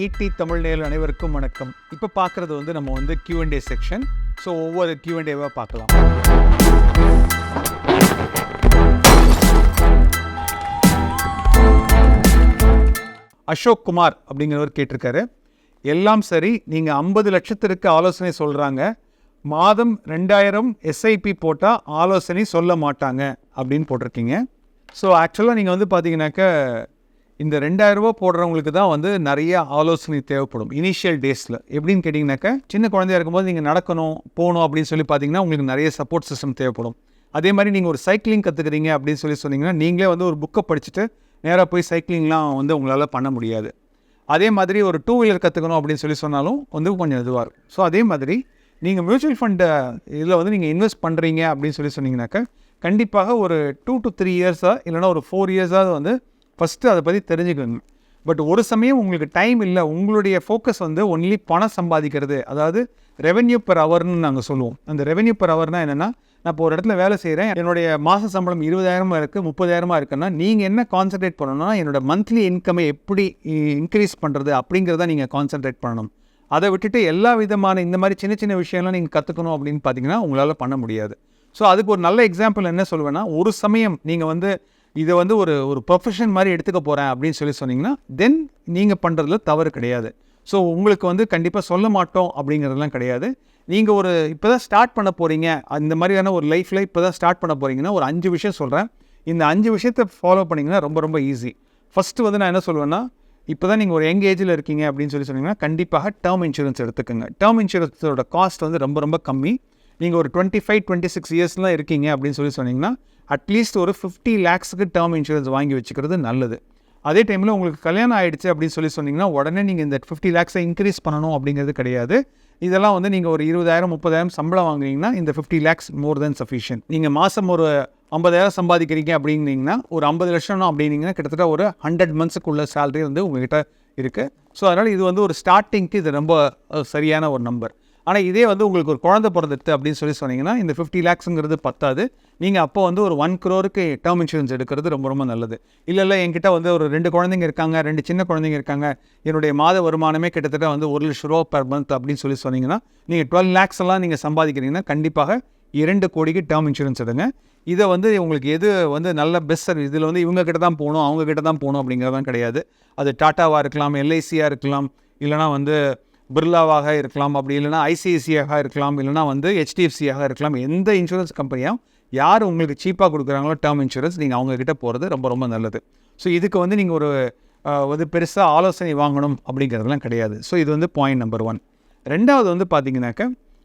ED Tamil நேயர்கள் அனைவருக்கும் வணக்கம். இப்போ பார்க்குறது வந்து நம்ம வந்து கியூஎன்டே செக்ஷன் ஸோ ஒவ்வொரு கியூஎன்டேவாக பார்க்கலாம். அசோக் குமார் அப்படிங்கிறவர் கேட்டிருக்காரு. எல்லாம் சரி நீங்கள் ஐம்பது லட்சத்திற்கு ஆலோசனை சொல்கிறாங்க மாதம் ரெண்டாயிரம் எஸ்ஐபி போட்டால் ஆலோசனை சொல்ல மாட்டாங்க அப்படின்னு போட்டிருக்கீங்க. ஸோ ஆக்சுவலாக நீங்கள் வந்து பார்த்தீங்கன்னாக்க இந்த ரெண்டாயிரரூபா போடுறவங்களுக்கு தான் வந்து நிறைய ஆலோசனை தேவைப்படும். இனிஷியல் டேஸில் எப்படின்னு கேட்டிங்கனாக்கா சின்ன குழந்தையா இருக்கும்போது நீங்கள் நடக்கணும் போகணும் அப்படின்னு சொல்லி பார்த்தீங்கன்னா உங்களுக்கு நிறைய சப்போர்ட் சிஸ்டம் தேவைப்படும். அதே மாதிரி நீங்கள் ஒரு சைக்கிளிங் கற்றுக்குறீங்க அப்படின்னு சொல்லி சொன்னீங்கன்னா நீங்களே வந்து ஒரு புக்கை படிச்சுட்டு நேராக போய் சைக்கிளிங்லாம் வந்து உங்களால் பண்ண முடியாது. அதே மாதிரி ஒரு டூ வீலர் கற்றுக்கணும் அப்படின்னு சொல்லி சொன்னாலும் வந்து கொஞ்சம் இதுவாக இருக்கும். ஸோ அதே மாதிரி நீங்கள் மியூச்சுவல் ஃபண்டை இதில் வந்து நீங்கள் இன்வெஸ்ட் பண்ணுறீங்க அப்படின்னு சொல்லி சொன்னீங்கன்னாக்கா கண்டிப்பாக ஒரு டூ டு த்ரீ இயர்ஸாக இல்லைனா ஒரு ஃபோர் இயர்ஸாவது வந்து ஃபஸ்ட்டு அதை பற்றி தெரிஞ்சுக்கோங்க. பட் ஒரு சமயம் உங்களுக்கு டைம் இல்லை உங்களுடைய ஃபோக்கஸ் வந்து ஒன்லி பணம் சம்பாதிக்கிறது. அதாவது ரெவென்யூ பர் அவர்னு நாங்கள் சொல்லுவோம். அந்த ரெவென்யூ பர் அவர்னால் என்னென்னா நான் இப்போ ஒரு இடத்துல வேலை செய்கிறேன் என்னுடைய மாத சம்பளம் இருபதாயிரமா இருக்குது முப்பதாயிரமா இருக்குன்னா நீங்கள் என்ன கான்சென்ட்ரேட் பண்ணணும்னா என்னோட மந்த்லி இன்கமை எப்படி இன்க்ரீஸ் பண்ணுறது அப்படிங்கிறத நீங்கள் கான்சென்ட்ரேட் பண்ணணும். அதை விட்டுட்டு எல்லா விதமான இந்த மாதிரி சின்ன சின்ன விஷயம்லாம் நீங்கள் கற்றுக்கணும் அப்படின்னு பார்த்தீங்கன்னா உங்களால் பண்ண முடியாது. ஸோ அதுக்கு ஒரு நல்ல எக்ஸாம்பிள் என்ன சொல்லுவேன்னா ஒரு சமயம் நீங்கள் வந்து இதை வந்து ஒரு ஒரு ப்ரொஃபஷன் மாதிரி எடுத்துக்க போகிறேன் அப்படின்னு சொல்லி சொன்னீங்கன்னா தென் நீங்கள் பண்ணுறதுல தவறு கிடையாது. ஸோ உங்களுக்கு வந்து கண்டிப்பாக சொல்ல மாட்டோம் அப்படிங்கிறதுலாம் கிடையாது. நீங்கள் ஒரு இப்போ தான் ஸ்டார்ட் பண்ண போகிறீங்க அந்த மாதிரியான ஒரு லைஃப்பில் இப்போ தான் ஸ்டார்ட் பண்ண போகிறீங்கன்னா ஒரு அஞ்சு விஷயம் சொல்கிறேன் இந்த அஞ்சு விஷயத்தை ஃபாலோ பண்ணிங்கன்னா ரொம்ப ரொம்ப ஈஸி ஃபஸ்ட்டு வந்து நான் என்ன சொல்லுவேன்னா இப்போ தான் நீங்கள் ஒரு யங் ஏஜில் இருக்கீங்க அப்படின்னு சொல்லி சொன்னீங்கன்னா கண்டிப்பாக டேர்ம் இன்சூரன்ஸ் எடுத்துக்கோங்க. டேர்ம் இன்சூரன்ஸோட காஸ்ட் வந்து ரொம்ப ரொம்ப கம்மி. நீங்கள் ஒரு டுவெண்ட்டி ஃபைவ் டுவெண்ட்டி சிக்ஸ் இயர்ஸ்லாம் இருக்கீங்க அப்படின்னு சொல்லி சொன்னீங்கன்னா அட்லீஸ்ட் ஒரு ஃபிஃப்டி லேக்ஸுக்கு டேர்ம் இன்சூரன்ஸ் வாங்கி வச்சுக்கிறது நல்லது. அதே டைமில் உங்களுக்கு கல்யாணம் ஆகிடுச்சு அப்படின்னு சொல்லி சொன்னீங்கன்னா உடனே நீங்கள் இந்த ஃபிஃப்டி லேக்ஸை இன்க்ரீஸ் பண்ணணும் அப்படிங்கிறது கிடையாது. இதெல்லாம் வந்து நீங்கள் ஒரு இருபதாயிரம் முப்பதாயிரம் சம்பளம் வாங்குனீங்கன்னா இந்த fifty lakhs more then sufficient நீங்கள் மாதம் ஒரு ஐம்பதாயிரம் சம்பாதிக்கிறீங்க அப்படின்னீங்கன்னா ஒரு ஐம்பது லட்சம் அப்படின்னீங்கன்னா கிட்டத்தட்ட ஒரு ஹண்ட்ரட் மந்த்ஸுக்குள்ள சேலரி வந்து உங்ககிட்ட இருக்குது ஸோ அதனால் இது வந்து ஒரு ஸ்டார்டிங்க்கு இது ரொம்ப சரியான ஒரு நம்பர் ஆனால் இதே வந்து உங்களுக்கு ஒரு குழந்தை பிறந்துட்டு அப்படின்னு சொல்லி சொன்னீங்கன்னா இந்த ஃபிஃப்டி லேக்ஸுங்கிறது பத்தாது. நீங்கள் அப்போ வந்து ஒரு ஒன் க்ரோருக்கு டேர்ம் இன்சூரன்ஸ் எடுக்கிறது ரொம்ப ரொம்ப நல்லது. இல்லை இல்லை என்கிட்ட வந்து ஒரு ரெண்டு குழந்தைங்க இருக்காங்க ரெண்டு சின்ன குழந்தைங்க இருக்காங்க. என்னுடைய மாத வருமானமே கிட்டத்தட்ட வந்து ஒரு லட்ச ரூபா பர் மந்த் அப்படின்னு சொல்லி சொன்னீங்கன்னா நீங்கள் டுவெல் லேக்ஸ் எல்லாம் நீங்கள் சம்பாதிக்கிறீங்கன்னா கண்டிப்பாக இரண்டு கோடிக்கு டேர்ம் இன்சூரன்ஸ் எடுங்க. இதை வந்து உங்களுக்கு எது வந்து நல்ல பெஸ்ட் சர்வீஸ் இதில் வந்து இவங்க கிட்ட தான் போகணும் அவங்க கிட்ட தான் போகணும் அப்படிங்கிறதான் கிடையாது. அது டாட்டாவாக இருக்கலாம் எல்ஐசியாக இருக்கலாம் இல்லைனா வந்து பிர்லாவாக இருக்கலாம் அப்படி இல்லைனா ஐசிஐசியாக இருக்கலாம் இல்லைனா வந்து ஹெச்டிஎஃப்சியாக இருக்கலாம் எந்த இன்சூரன்ஸ் கம்பெனியாக யார் உங்களுக்கு சீப்பாக கொடுக்குறாங்களோ டேர்ம் இன்சூரன்ஸ் நீங்கள் அவங்கக்கிட்ட போகிறது ரொம்ப ரொம்ப நல்லது. ஸோ இதுக்கு வந்து நீங்கள் ஒரு வந்து பெருசாக ஆலோசனை வாங்கணும் அப்படிங்கிறதுலாம் கிடையாது. ஸோ இது வந்து பாயிண்ட் நம்பர் ஒன் ரெண்டாவது வந்து பார்த்தீங்கன்னாக்க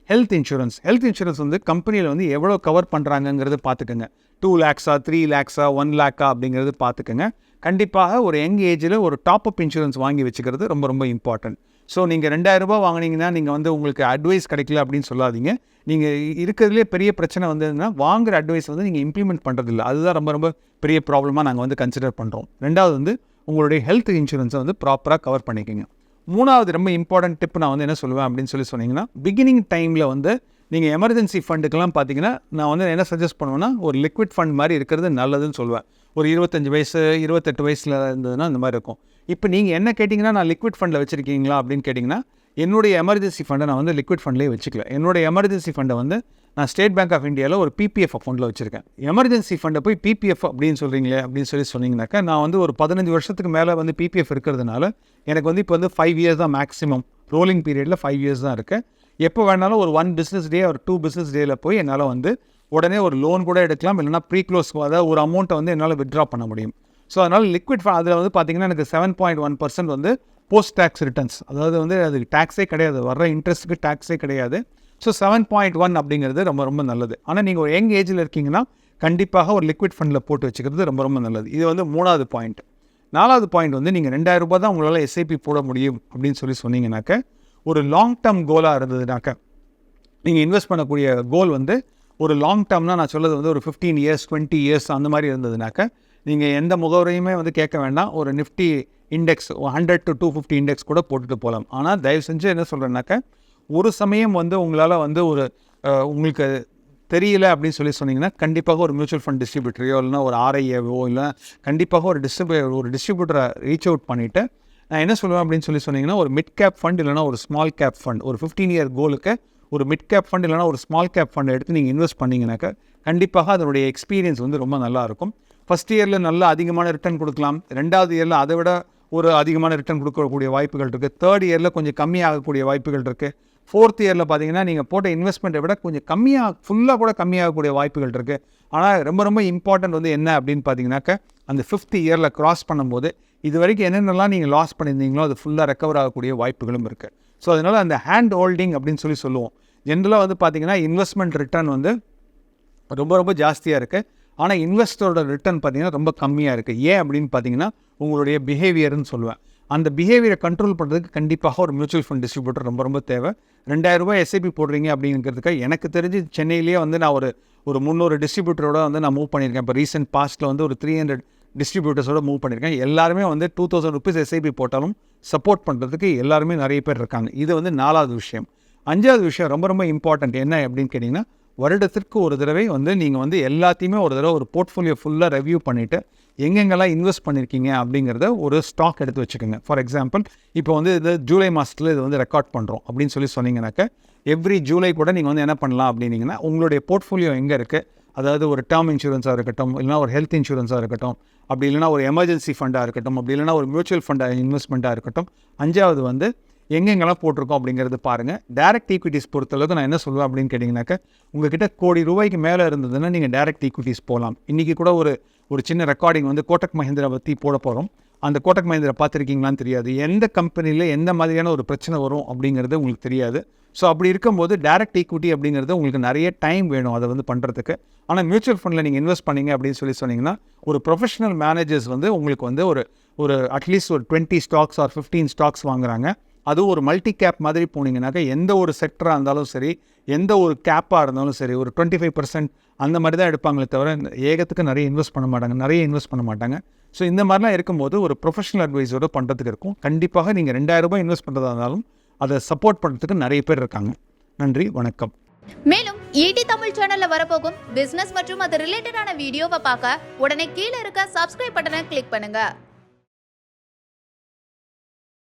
ஹெல்த் இன்சூரன்ஸ் ஹெல்த் இன்சூரன்ஸ் வந்து கம்பெனியில் வந்து எவ்வளோ கவர் பண்ணுறாங்கங்கிறது பார்த்துக்கோங்க டூ லேக்ஸா த்ரீ லேக்ஸா ஒன் லேக்கா அப்படிங்கிறது பார்த்துக்கோங்க கண்டிப்பாக ஒரு யங் ஏஜில் ஒரு டாப் அப் இன்சூரன்ஸ் வாங்கி வச்சுக்கிறது ரொம்ப ரொம்ப இம்பார்ட்டன்ட் ஸோ நீங்கள் ரெண்டாயிரரூபா வாங்கினீங்கன்னா வாங்குனீங்கன்னா நீங்கள் வந்து உங்களுக்கு அட்வைஸ் கிடைக்கல அப்படின்னு சொல்லாதீங்க. நீங்கள் இருக்கிறதுலே பெரிய பிரச்சனை வந்ததுன்னா வாங்குற அட்வைஸ் வந்து நீங்கள் இம்ப்ளிமெண்ட் பண்ணுறதில்ல அதுதான் ரொம்ப ரொம்ப பெரிய ப்ராப்ளமாக நாங்கள் வந்து கன்சிடர் பண்ணுறோம் ரெண்டாவது வந்து உங்களுடைய ஹெல்த் இன்சூரன்ஸை வந்து ப்ராப்பராக கவர் பண்ணிக்கோங்க. மூணாவது ரொம்ப இம்பார்ட்டன்ட் டிப் நான் வந்து என்ன சொல்லுவேன் அப்படின்னு சொல்லி சொன்னீங்கன்னா பிகினிங் டைமில் வந்து நீங்கள் எமர்ஜென்சி ஃபண்டுக்கெல்லாம் பார்த்தீங்கன்னா நான் வந்து என்ன சஜஸ்ட் பண்ணுவேன்னா ஒரு லிக்விட் ஃபண்ட் மாதிரி இருக்கிறது நல்லதுன்னு சொல்லுவேன். ஒரு இருபத்தஞ்சு வயசு இருபத்தெட்டு வயசில் இருந்ததுன்னா இந்த மாதிரி இருக்கும். இப்போ நீங்கள் என்ன கேட்டிங்கன்னா நான் லிக்விட் ஃபண்டில் வச்சுருக்கீங்களா அப்படின்னு கேட்டிங்கன்னா என்னுடைய எமர்ஜென்சி ஃபண்டை நான் வந்து லிக்விட் ஃபண்ட்லேயே வச்சுக்கல. என்னுடைய எமர்ஜென்சி ஃபண்டை வந்து நான் ஸ்டேட் பேங்க் ஆஃப் இந்தியாவில் ஒரு பிபிஎஃப் அக்கௌண்ட்டில் வச்சுருக்கேன். எமர்ஜென்சி ஃபண்டை போய் பிபிஎஃப் அப்படின்னு சொல்கிறீங்களே அப்படின்னு சொல்லி சொன்னீங்கன்னாக்கா நான் வந்து ஒரு பதினஞ்சு வருஷத்துக்கு மேலே வந்து பிபிஎஃப் இருக்கிறதுனால எனக்கு வந்து இப்போ வந்து ஃபைவ் இயர்ஸ் தான் மேக்ஸிமம் ரோலிங் பீரியடில் ஃபைவ் இயர்ஸ் தான் இருக்குது எப்போ வேணாலும் ஒரு ஒன் பிஸ்னஸ் டே ஒரு டூ பிஸ்னஸ் டேயில் போய் என்னால் வந்து உடனே ஒரு லோன் கூட எடுக்கலாம் இல்லைனா ப்ரீ க்ளோஸ் அதாவது ஒரு அமௌண்ட்டை வந்து என்னால் வித்ட்ரா பண்ண முடியும். ஸோ அதனால் லிக்விட் அதில் வந்து பார்த்தீங்கன்னா எனக்கு செவன் பாயிண்ட் ஒன் பர்சன்ட் வந்து போஸ்ட் டேக்ஸ் ரிட்டர்ன்ஸ் அதாவது வந்து அதுக்கு டேக்ஸே கிடையாது. வர்ற இன்ட்ரெஸ்ட்டுக்கு டேக்ஸே கிடையாது. ஸோ செவன் பாயிண்ட் ஒன் அப்படிங்கிறது ரொம்ப ரொம்ப நல்லது. ஆனால் நீங்கள் ஒரு யங் ஏஜில் இருக்கீங்கன்னா கண்டிப்பாக ஒரு லிக்விட் ஃபண்டில் போட்டு வச்சுக்கிறது ரொம்ப ரொம்ப நல்லது. இது வந்து மூணாவது பாயிண்ட் நாலாவது பாயிண்ட் வந்து நீங்கள் ரெண்டாயிரம் ரூபாய் தான் உங்களால் எஸ்ஐபி போட முடியும் அப்படின்னு சொல்லி சொன்னீங்கன்னாக்க ஒரு லாங் டேர்ம் கோலாக இருந்ததுனாக்க நீங்கள் இன்வெஸ்ட் பண்ணக்கூடிய கோல் வந்து ஒரு லாங் டேர்ம்னால் நான் சொல்கிறது வந்து ஒரு ஃபிஃப்டீன் இயர்ஸ் டுவெண்ட்டி இயர்ஸ் அந்த மாதிரி இருந்ததுனாக்க நீங்கள் எந்த முகவரையுமே வந்து கேட்க வேண்டாம். ஒரு Nifty index hundred to two fifty index கூட போட்டுட்டு போகலாம். ஆனால் தயவு செஞ்சு என்ன சொல்கிறேன்னாக்க ஒரு சமயம் வந்து உங்களால் வந்து ஒரு உங்களுக்கு தெரியல அப்படின்னு சொல்லி சொன்னீங்கன்னா கண்டிப்பாக ஒரு மியூச்சுவல் ஃபண்ட் டிஸ்ட்ரிபியூட்டரையோ இல்லைனா ஒரு ஆர்ஐஏவோ இல்லை கண்டிப்பாக ஒரு டிஸ்ட்ரிபியூ ஒரு டிஸ்ட்ரிபியூட்டரை ரீச் அவுட் பண்ணிவிட்டு நான் என்ன சொல்லுவேன் அப்படின்னு சொல்லி சொன்னீங்கன்னா ஒரு மிட் கேப் ஃபண்ட் இல்லைனா ஒரு ஸ்மால் கேப் ஃபண்ட் ஒரு ஃபிஃப்டீன் இயர் கோலுக்கு ஒரு மிட் கேப் ஃபண்ட் இல்லைனா ஒரு ஸ்மால் கேப் ஃபண்ட் எடுத்து நீங்கள் இன்வெஸ்ட் பண்ணிங்கனாக்கா கண்டிப்பாக அதனுடைய எக்ஸ்பீரியன்ஸ் வந்து ரொம்ப நல்லாயிருக்கும் ஃபஸ்ட் இயரில் நல்ல அதிகமான ரிட்டர்ன் கொடுக்கலாம். ரெண்டாவது இயரில் அதை விட ஒரு அதிகமான ரிட்டர்ன் கொடுக்கக்கூடிய வாய்ப்புகள் இருக்குது தேர்ட் இயரில் கொஞ்சம் கம்மியாகக்கூடிய வாய்ப்புகள் இருக்குது ஃபோர்த் இயரில் பார்த்தீங்கன்னா நீங்கள் போட்ட இன்வெஸ்ட்மெண்ட்டை விட கொஞ்சம் கம்மியாக ஃபுல்லாக கூட கம்மியாகக்கூடிய வாய்ப்புகள் இருக்குது ஆனால் ரொம்ப ரொம்ப இம்பார்ட்டன்ட் வந்து என்ன அப்படின்னு பார்த்தீங்கன்னாக்க அந்த ஃபிஃப்த் இயரில் கிராஸ் பண்ணும்போது இது வரைக்கும் என்னென்னலாம் நீங்கள் லாஸ் பண்ணியிருந்தீங்களோ அது ஃபுல்லாக ரெக்கவர் ஆகக்கூடிய வாய்ப்புகளும் இருக்குது ஸோ அதனால் அந்த ஹேண்ட் ஹோல்டிங் அப்படின்னு சொல்லி சொல்லுவோம். ஜென்ரலாக வந்து பார்த்தீங்கன்னா இன்வெஸ்ட்மெண்ட் ரிட்டர்ன் வந்து ரொம்ப ரொம்ப ஜாஸ்தியாக இருக்குது ஆனால் இன்வெஸ்டரோட ரிட்டர்ன் பார்த்திங்கன்னா ரொம்ப கம்மியாக இருக்குது ஏன் அப்படின்னு பார்த்தீங்கன்னா உங்களுடைய பிஹேவியர்னு சொல்லுவேன். அந்த பிஹேவியரை கண்ட்ரோல் பண்ணுறதுக்கு கண்டிப்பாக ஒரு மியூச்சுவல் ஃபண்ட் டிஸ்ட்ரிபியூட்டர் ரொம்ப ரொம்ப தேவை. ரெண்டாயிரரூபா எஸ்ஐபி போடுறீங்க அப்படிங்கிறதுக்காக எனக்கு தெரிஞ்சு சென்னையிலேயே வந்து நான் ஒரு ஒரு முந்நூறு டிஸ்ட்ரிபியூட்டரோட வந்து நான் மூவ் பண்ணியிருக்கேன். இப்போ ரீசெண்ட் பாஸ்ட்டில் வந்து ஒரு த்ரீ ஹண்ட்ரட் டிஸ்ட்ரிபியூட்டர்ஸோட மூவ் பண்ணியிருக்கேன். எல்லாருமே வந்து டூ தௌசண்ட் ருபீஸ் எஸ்ஐபி போட்டாலும் சப்போர்ட் பண்ணுறதுக்கு எல்லாருமே நிறைய பேர் இருக்காங்க. இது வந்து நாலாவது விஷயம். அஞ்சாவது விஷயம் ரொம்ப ரொம்ப இம்பார்ட்டன்ட் என்ன அப்படின்னு கேட்டிங்கன்னா வருடத்திற்கு ஒரு தடவை வந்து நீங்கள் வந்து எல்லாத்தையுமே ஒரு தடவை ஒரு போர்ட்ஃபோலியோ ஃபுல்லாக ரெவ்யூ பண்ணிவிட்டு எங்கெங்கெல்லாம் இன்வெஸ்ட் பண்ணியிருக்கீங்க அப்படிங்கிறத ஒரு ஸ்டாக் எடுத்து வச்சுக்கோங்க. ஃபார் எக்ஸாம்பிள் இப்போ வந்து இது ஜூலை மாதத்தில் இது வந்து ரெக்கார்ட் பண்ணுறோம் அப்படின்னு சொல்லி சொன்னீங்கன்னாக்க எவ்ரி ஜூலை கூட நீங்கள் வந்து என்ன பண்ணலாம் அப்படின்னீங்கன்னா உங்களுடைய போர்ட்ஃபோலியோ எங்கே இருக்குது அதாவது ஒரு டேர்ம் இன்சூரன்ஸாக இருக்கட்டும் இல்லைனா ஒரு ஹெல்த் இன்சூரன்ஸாக இருக்கட்டும் அப்படி இல்லைனா ஒரு எமர்ஜென்சி ஃபண்டாக இருக்கட்டும் அப்படி இல்லைனா ஒரு மியூச்சுவல் ஃபண்டாக இன்வெஸ்ட்மெண்ட்டாக இருக்கட்டும் அஞ்சாவது வந்து எங்கெங்கெல்லாம் போட்டிருக்கோம் அப்படிங்கிறது பாருங்கள் டேரக்ட் ஈக்விட்டிஸ் பொறுத்தளவுக்கு நான் என்ன சொல்லுவேன் அப்படின்னு கேட்டிங்கனாக்க உங்ககிட்ட கோடி ரூபாய்க்கு மேலே இருந்ததுன்னா நீங்கள் டேரக்ட் ஈக்விட்டிஸ் போகலாம் இன்றைக்கி கூட ஒரு ஒரு சின்ன ரெக்கார்டிங் வந்து கோட்டக் மஹேந்திரா பற்றி போட போகிறோம் அந்த கோட்டக் மஹிந்திரா பார்த்துருக்கீங்களான்னு தெரியாது. எந்த கம்பெனியில் எந்த மாதிரியான ஒரு பிரச்சனை வரும் அப்படிங்கிறது உங்களுக்கு தெரியாது. ஸோ அப்படி இருக்கும்போது டேரக்ட் ஈக்விட்டி அப்படிங்கிறது உங்களுக்கு நிறைய டைம் வேணும் அதை வந்து பண்ணுறதுக்கு ஆனால் மியூச்சுவல் ஃபண்டில் நீங்கள் இன்வெஸ்ட் பண்ணீங்க அப்படின்னு சொல்லி சொன்னீங்கன்னா ஒரு ப்ரொஃபஷனல் மேனேஜர்ஸ் வந்து உங்களுக்கு வந்து ஒரு ஒரு அட்லீஸ்ட் ஒரு twenty stocks or fifteen stocks வாங்குறாங்க. அதுவும் ஒரு மல்டி கேப் மாதிரி போனீங்கன்னாக்கா எந்த ஒரு செக்டராக இருந்தாலும் சரி எந்த ஒரு கேப்பாக இருந்தாலும் சரி ஒரு டுவெண்ட்டி ஃபைவ் பர்சன்ட் அந்த மாதிரி தான் எடுப்பாங்களே தவிர ஏகத்துக்கு நிறைய இன்வெஸ்ட் பண்ண மாட்டாங்க நிறைய இன்வெஸ்ட் பண்ண மாட்டாங்க. ஸோ இந்த மாதிரிலாம் இருக்கும்போது ஒரு ப்ரொஃபஷனல் அட்வைஸோடு பண்ணுறதுக்கு இருக்கும். கண்டிப்பாக நீங்கள் ரெண்டாயிரம் ரூபாய் இன்வெஸ்ட் பண்ணுறதா இருந்தாலும் அதை சப்போர்ட் பண்ணுறதுக்கு நிறைய பேர் இருக்காங்க. நன்றி வணக்கம். மேலும் ஈடி தமிழ் சேனல்ல வரப்போகும் பிசினஸ் மற்றும் அது ரிலேட்டடான வீடியோவை பார்க்க உடனே கீழே இருக்க சப்ஸ்கிரைப் பட்டனை கிளிக் பண்ணுங்க.